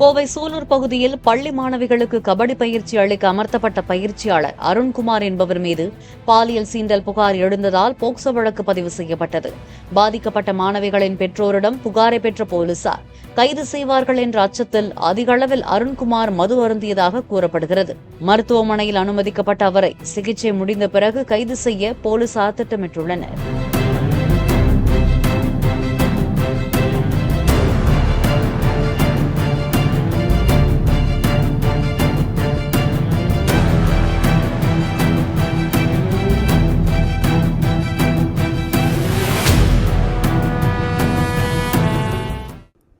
கோவை சூலூர் பகுதியில் பள்ளி மாணவிகளுக்கு கபடி பயிற்சி அளிக்க அமர்த்தப்பட்ட பயிற்சியாளர் அருண்குமார் என்பவர் மீது பாலியல் சீண்டல் புகார் எழுந்ததால் போக்சோ வழக்கு பதிவு செய்யப்பட்டது. பாதிக்கப்பட்ட மாணவிகளின் பெற்றோரிடம் புகாரை பெற்ற போலீசார் கைது செய்வார்கள் என்ற அச்சத்தில் அதிக அளவில் அருண்குமார் மது அருந்தியதாக கூறப்படுகிறது. மருத்துவமனையில் அனுமதிக்கப்பட்ட அவரை சிகிச்சை முடிந்த பிறகு கைது செய்ய போலீசார் திட்டமிட்டுள்ளனர்.